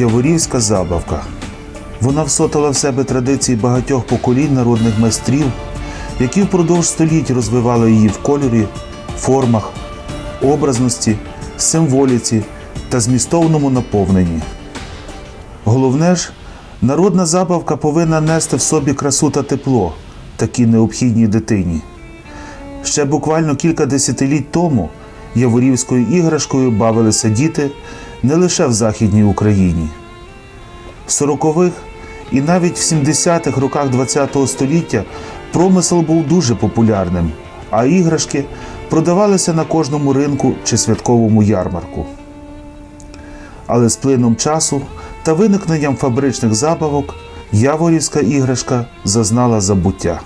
Яворівська забавка. Вона всотала в себе традиції багатьох поколінь народних майстрів, які впродовж століть розвивали її в кольорі, формах, образності, символіці та змістовному наповненні. Головне ж, народна забавка повинна нести в собі красу та тепло, такі необхідні дитині. Ще буквально кілька десятиліть тому яворівською іграшкою бавилися діти не лише в Західній Україні. В 40-х і навіть в 70-х роках ХХ століття промисел був дуже популярним, а іграшки продавалися на кожному ринку чи святковому ярмарку. Але з плином часу та виникненням фабричних забавок яворівська іграшка зазнала забуття.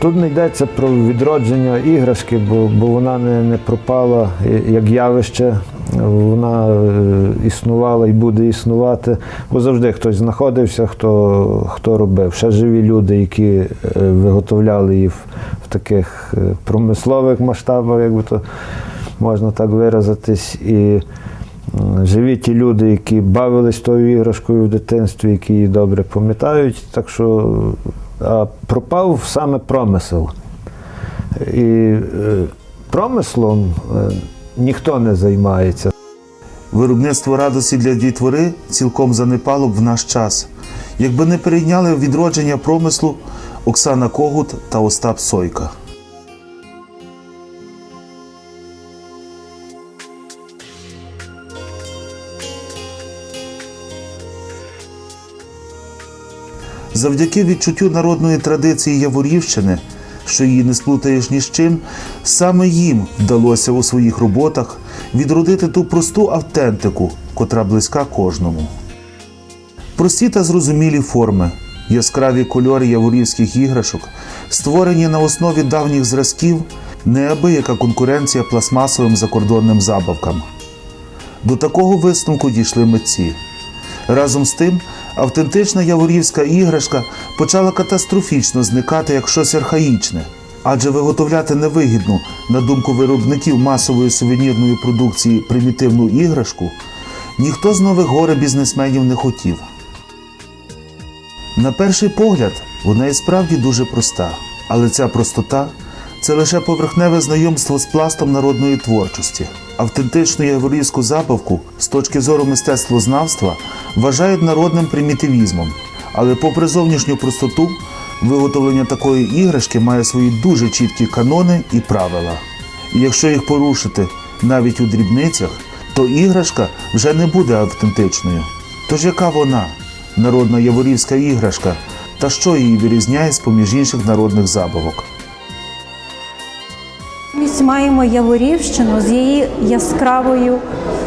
Тут не йдеться про відродження іграшки, бо, бо вона не, не пропала як явище. Вона е, існувала і буде існувати, бо завжди хтось знаходився, хто, хто робив. Ще живі люди, які е, виготовляли її в, в таких е, промислових масштабах, якби то можна так виразитись. І живі ті люди, які бавились тою іграшкою в дитинстві, які її добре пам'ятають. Так що пропав саме промисел. І е, промислом е, ніхто не займається. Виробництво радості для дітвори цілком занепало б в наш час, якби не перейняли відродження промислу Оксана Когут та Остап Сойка. Завдяки відчуттю народної традиції Яворівщини, що її не сплутаєш ні з чим, саме їм вдалося у своїх роботах відродити ту просту автентику, котра близька кожному. Прості та зрозумілі форми, яскраві кольори яворівських іграшок, створені на основі давніх зразків, неабияка конкуренція пластмасовим закордонним забавкам. До такого висновку дійшли митці. Разом з тим, автентична яворівська іграшка почала катастрофічно зникати як щось архаїчне, адже виготовляти невигідну, на думку виробників масової сувенірної продукції примітивну іграшку ніхто з нових горе бізнесменів не хотів. На перший погляд, вона і справді дуже проста, але ця простота це лише поверхневе знайомство з пластом народної творчості. Автентичну яворівську забавку з точки зору мистецтвознавства вважають народним примітивізмом, але попри зовнішню простоту, виготовлення такої іграшки має свої дуже чіткі канони і правила. І якщо їх порушити навіть у дрібницях, то іграшка вже не буде автентичною. Тож яка вона, народна яворівська іграшка, та що її вирізняє з поміж інших народних забавок? Ми маємо Яворівщину з її яскравою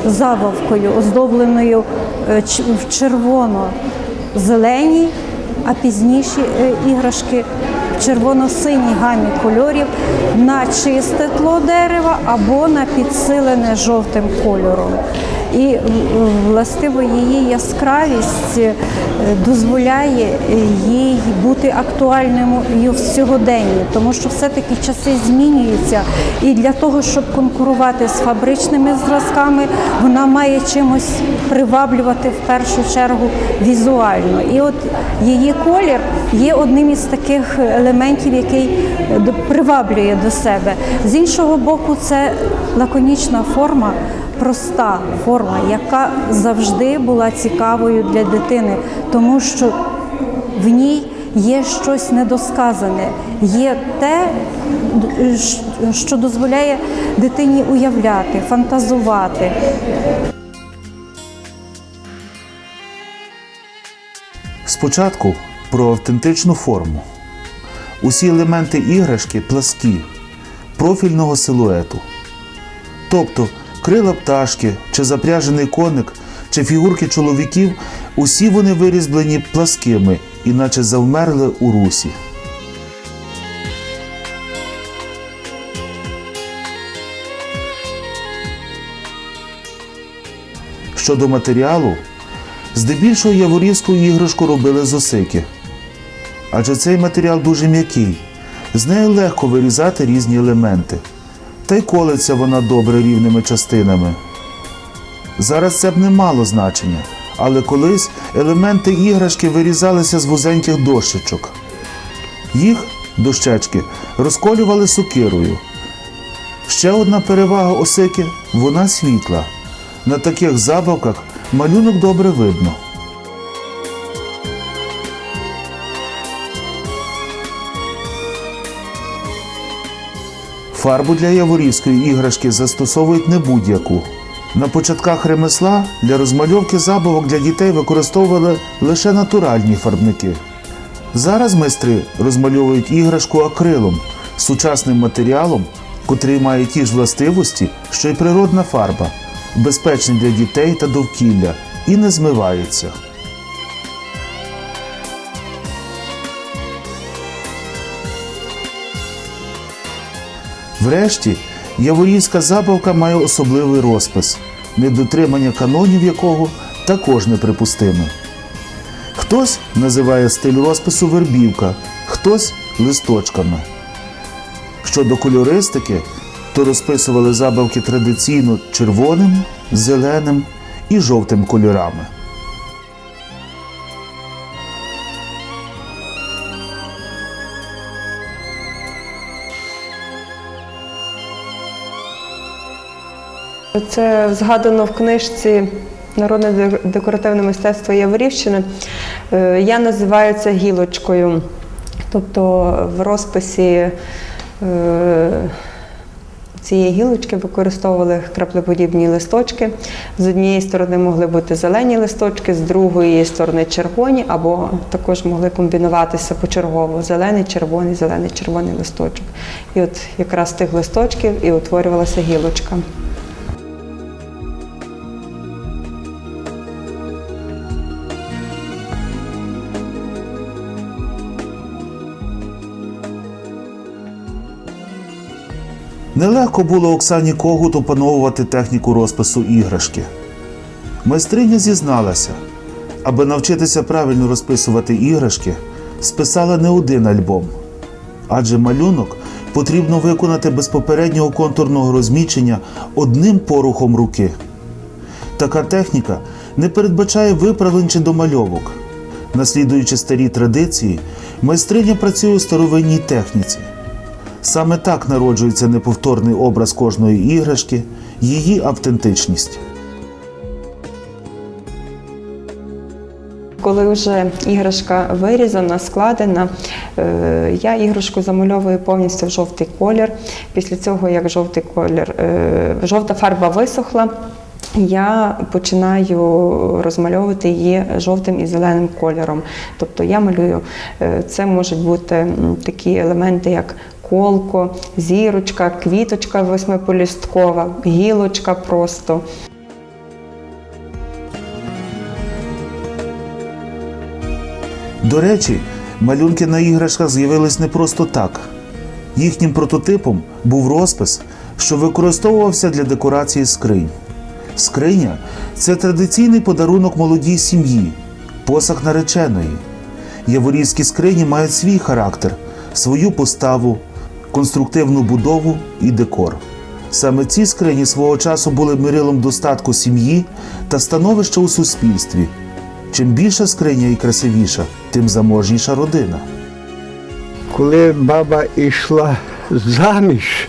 забавкою, оздобленою е, в червоно-зеленій, а пізніші е, іграшки в червоно-синій гамі кольорів на чисте тло дерева або на підсилене жовтим кольором. І властиво її яскравість е, дозволяє е, їй бути актуальною в сьогоденні, тому що все-таки часи змінюються. І для того, щоб конкурувати з фабричними зразками, вона має чимось приваблювати в першу чергу візуально. І от її колір є одним із таких елементів, який е, приваблює до себе. З іншого боку, це лаконічна форма проста форма, яка завжди була цікавою для дитини, тому що в ній є щось недосказане, є те, що дозволяє дитині уявляти, фантазувати. Спочатку про автентичну форму. Усі елементи іграшки пласкі, профільного силуету. Тобто крила пташки, чи запряжений коник, чи фігурки чоловіків, усі вони вирізблені пласкими, іначе завмерли у русі. Щодо матеріалу, здебільшого яворівську іграшку робили з осики. Адже цей матеріал дуже м'який, з нею легко вирізати різні елементи. Та й колеться вона добре рівними частинами. Зараз це б не мало значення, але колись елементи іграшки вирізалися з вузеньких дощечок. Їх, дощечки, розколювали сокирою. Ще одна перевага осики вона світла. На таких забавках малюнок добре видно. Фарбу для яворівської іграшки застосовують не будь-яку. На початках ремесла для розмальовки забавок для дітей використовували лише натуральні фарбники. Зараз майстри розмальовують іграшку акрилом, сучасним матеріалом, котрий має ті ж властивості, що й природна фарба, безпечний для дітей та довкілля і не змивається. Врешті, яворівська забавка має особливий розпис, недотримання канонів якого також неприпустиме. Хтось називає стиль розпису вербівка, хтось листочками. Щодо кольористики, то розписували забавки традиційно червоним, зеленим і жовтим кольорами. Це згадано в книжці Народне декоративне мистецтво Яворівщини. Е, Я називаю це гілочкою. Тобто в розписі е, цієї гілочки використовували краплеподібні листочки. З однієї сторони могли бути зелені листочки, з другої сторони червоні, або також могли комбінуватися почергово зелений, червоний, зелений, червоний листочок. І от якраз з тих листочків і утворювалася гілочка. Нелегко було Оксані Когут опановувати техніку розпису іграшки. Майстриня зізналася, аби навчитися правильно розписувати іграшки, списала не один альбом. Адже малюнок потрібно виконати без попереднього контурного розмічення одним порухом руки. Така техніка не передбачає виправлень чи домальовок. Наслідуючи старі традиції, майстриня працює у старовинній техніці. Саме так народжується неповторний образ кожної іграшки, її автентичність. Коли вже іграшка вирізана, складена, е, я іграшку замальовую повністю в жовтий колір. Після цього, як жовтий колір, е, жовта фарба висохла, я починаю розмальовувати її жовтим і зеленим кольором. Тобто я малюю, е, це можуть бути такі елементи, як колко, зірочка, квіточка восьмиполісткова, гілочка просто. До речі, малюнки на іграшках з'явились не просто так. Їхнім прототипом був розпис, що використовувався для декорації скринь. Скриня це традиційний подарунок молодій сім'ї, посаг нареченої. Яворівські скрині мають свій характер, свою поставу, конструктивну будову і декор. Саме ці скрині свого часу були мирилом достатку сім'ї та становища у суспільстві. Чим більша скриня і красивіша, тим заможніша родина. Коли баба йшла заміж,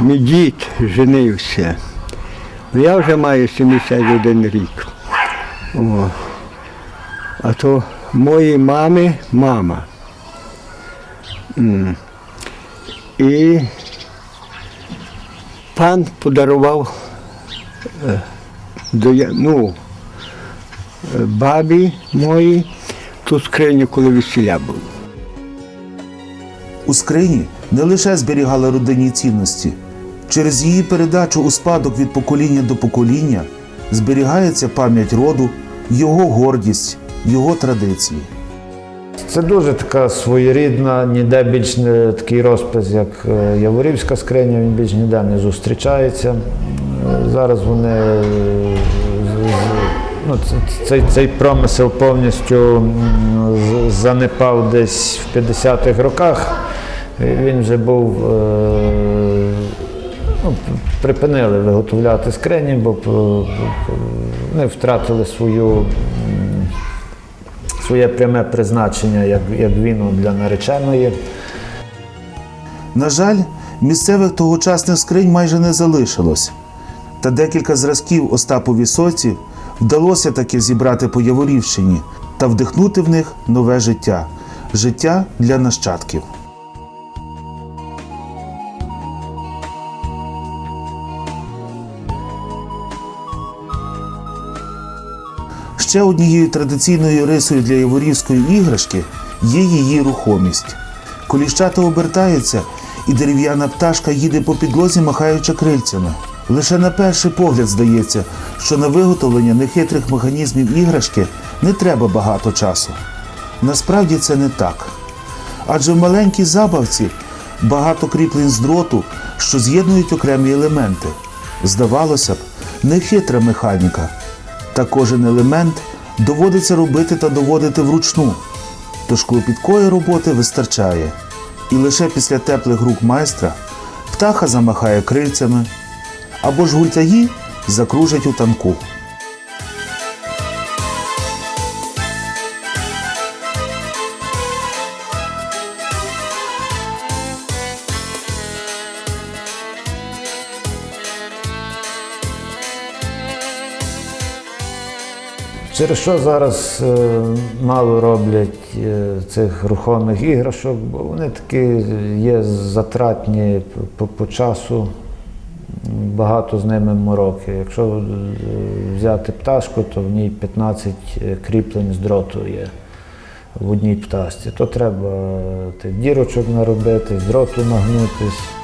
мій дід женився. Ну, Я вже маю 71 рік. О. А то моїй мами мама. І пан подарував е, ну, е, бабі моїй ту скриню, коли весіля було. У скрині не лише зберігали родинні цінності. Через її передачу у спадок від покоління до покоління зберігається пам'ять роду, його гордість, його традиції. Це дуже така своєрідна, ніде більш не такий розпис, як е, Яворівська скриня, він більш ніде не зустрічається. Е, Зараз вони е, ну, цей, цей промисел повністю занепав десь в 50-х роках. Він вже був. Ну, припинили виготовляти скрині, бо вони втратили свою, своє пряме призначення як, як віно для нареченої. На жаль, місцевих тогочасних скринь майже не залишилось. Та декілька зразків Остапові соці вдалося таки зібрати по Яворівщині та вдихнути в них нове життя життя для нащадків. Ще однією традиційною рисою для яворівської іграшки є її рухомість. Коліщата обертаються, і дерев'яна пташка їде по підлозі, махаючи крильцями. Лише на перший погляд здається, що на виготовлення нехитрих механізмів іграшки не треба багато часу. Насправді це не так. Адже в маленькій забавці багато кріплень з дроту, що з'єднують окремі елементи. Здавалося б, нехитра механіка. Та кожен елемент доводиться робити та доводити вручну. Тож клопіткої роботи вистачає. І лише після теплих рук майстра птаха замахає крильцями, або ж гультяї закружать у танку. Через що зараз е, мало роблять е, цих рухомих іграшок, бо вони такі є затратні по, часу, багато з ними мороки. Якщо е, взяти пташку, то в ній 15 кріплень з дроту є в одній пташці. То треба тих дірочок наробити, з дроту нагнутись.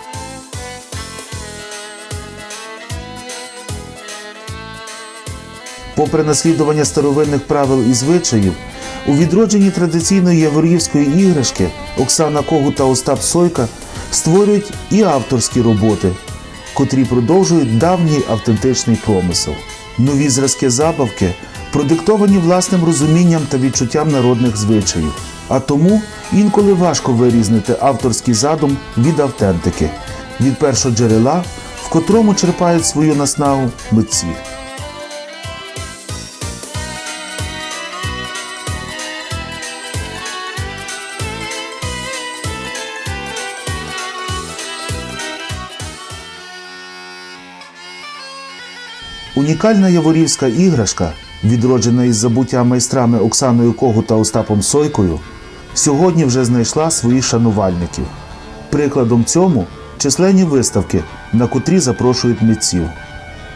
Попри наслідування старовинних правил і звичаїв, у відродженні традиційної яворівської іграшки Оксана Когут та Остап Сойка створюють і авторські роботи, котрі продовжують давній автентичний промисел. Нові зразки забавки продиктовані власним розумінням та відчуттям народних звичаїв. А тому інколи важко вирізнити авторський задум від автентики, від першого джерела, в котрому черпають свою наснагу митці. Унікальна яворівська іграшка, відроджена із забуття майстрами Оксаною Когу та Остапом Сойкою, сьогодні вже знайшла своїх шанувальників. Прикладом цьому численні виставки, на котрі запрошують митців.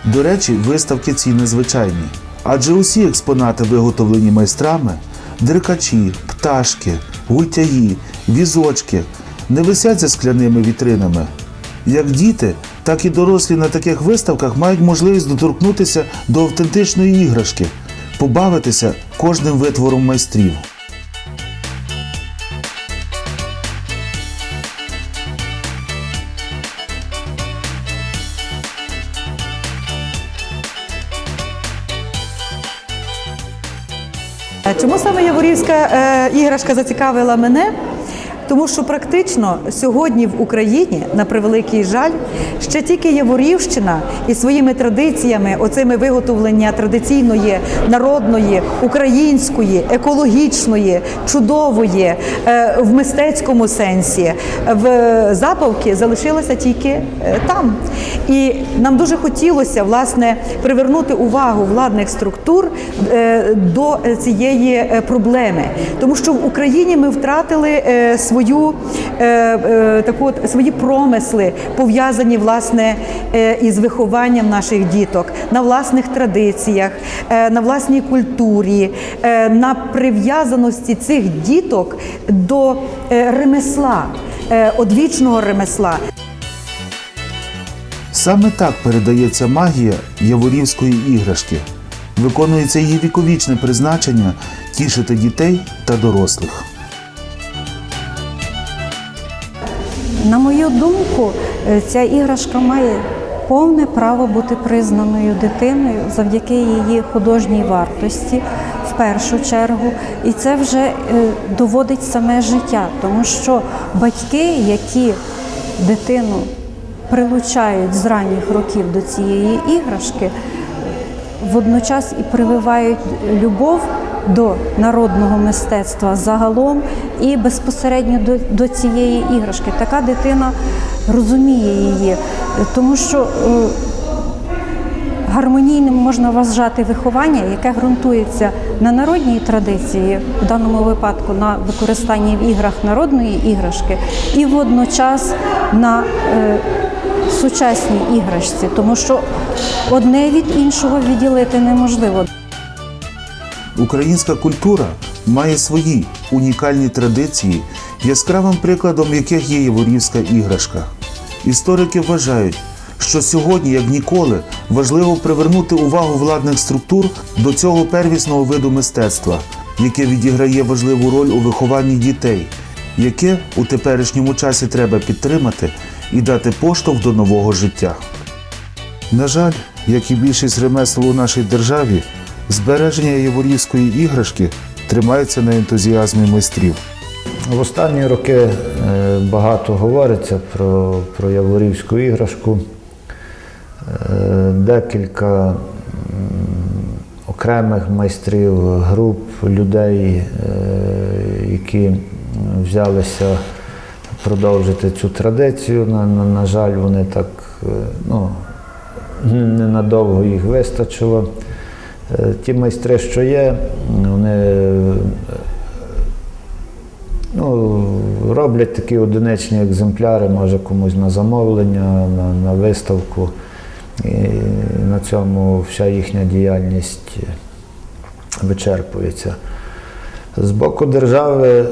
До речі, виставки ці незвичайні, адже усі експонати, виготовлені майстрами, деркачі, пташки, гультяї, візочки, не висять за скляними вітринами. Як діти, так і дорослі на таких виставках мають можливість доторкнутися до автентичної іграшки, побавитися кожним витвором майстрів. Чому саме Яворівська е, іграшка зацікавила мене? Тому що практично сьогодні в Україні, на превеликий жаль, ще тільки Яворівщина і своїми традиціями, оцими виготовлення традиційної, народної, української, екологічної, чудової, е, в мистецькому сенсі, в забавки залишилася тільки е, там. І нам дуже хотілося власне привернути увагу владних структур е, до цієї проблеми, тому що в Україні ми втратили е, свою е, е, таку от, свої промисли, пов'язані власне е, із вихованням наших діток на власних традиціях, на власній культурі, на прив'язаності цих діток до ремесла, одвічного ремесла. Саме так передається магія яворівської іграшки. Виконується її віковічне призначення тішити дітей та дорослих. На мою думку, е, ця іграшка має повне право бути признаною дитиною завдяки її художній вартості в першу чергу. І це вже е, доводить саме життя, тому що батьки, які дитину прилучають з ранніх років до цієї іграшки, водночас і прививають любов до народного мистецтва загалом і безпосередньо до, до цієї іграшки. Така дитина розуміє її, тому що е, гармонійним можна вважати виховання, яке ґрунтується на народній традиції, в даному випадку на використанні в іграх народної іграшки, і водночас на е, сучасній іграшці, тому що одне від іншого відділити неможливо. Українська культура має свої унікальні традиції, яскравим прикладом яких є Яворівська іграшка. Історики вважають, що сьогодні, як ніколи, важливо привернути увагу владних структур до цього первісного виду мистецтва, яке відіграє важливу роль у вихованні дітей, яке у теперішньому часі треба підтримати і дати поштовх до нового життя. На жаль, як і більшість ремесел у нашій державі, збереження яворівської іграшки тримається на ентузіазмі майстрів. В останні роки е, багато говориться про, про яворівську іграшку. Е, Декілька окремих майстрів, груп, людей, е, які взялися продовжити цю традицію. На, на, на жаль, вони так ну, ненадовго їх вистачило. Е, Ті майстри, що є, вони е, Ну, роблять такі одиничні екземпляри, може комусь на замовлення, на, на виставку. І на цьому вся їхня діяльність вичерпується. З боку держави е,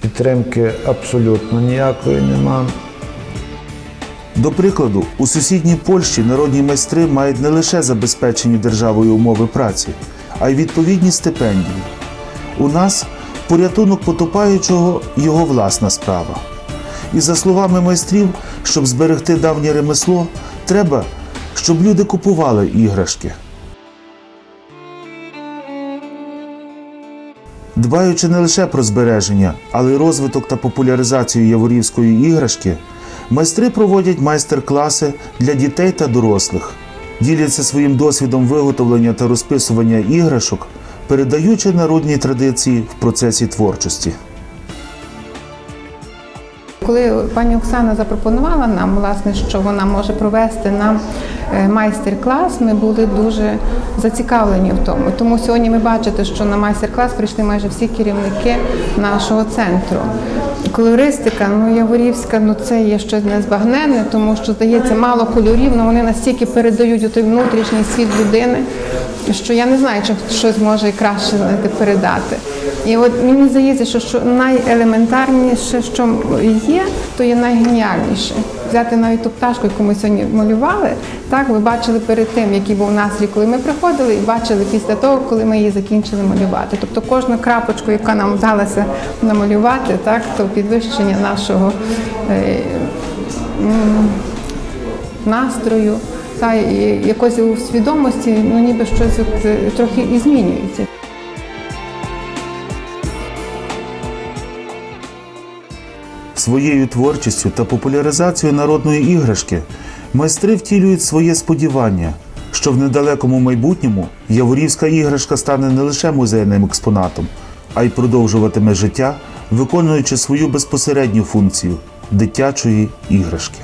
підтримки абсолютно ніякої нема. До прикладу, у сусідній Польщі народні майстри мають не лише забезпечені державою умови праці, а й відповідні стипендії. У нас порятунок потопаючого його власна справа. І за словами майстрів, щоб зберегти давнє ремесло, треба, щоб люди купували іграшки. Дбаючи не лише про збереження, але й розвиток та популяризацію яворівської іграшки, майстри проводять майстер-класи для дітей та дорослих, діляться своїм досвідом виготовлення та розписування іграшок, передаючи народні традиції в процесі творчості. Коли пані Оксана запропонувала нам, власне, що вона може провести нам е, майстер-клас, ми були дуже зацікавлені в тому. Тому сьогодні ви бачите, що на майстер-клас прийшли майже всі керівники нашого центру. Колористика, ну Яворівська, ну це є щось незбагненне, тому що здається мало кольорів, але вони настільки передають у той внутрішній світ людини, що я не знаю, чи щось може і краще передати. І от мені здається, що, що найелементарніше, що є, то є найгеніальніше. Взяти навіть ту пташку, яку ми сьогодні малювали, так ви бачили перед тим, який був настрій, коли ми приходили, і бачили після того, коли ми її закінчили малювати. Тобто кожну крапочку, яка нам вдалося намалювати, так то підвищення нашого е, настрою та якось у свідомості, ну ніби щось от, е, трохи і змінюється. Своєю творчістю та популяризацією народної іграшки майстри втілюють своє сподівання, що в недалекому майбутньому яворівська іграшка стане не лише музейним експонатом, а й продовжуватиме життя, виконуючи свою безпосередню функцію дитячої іграшки.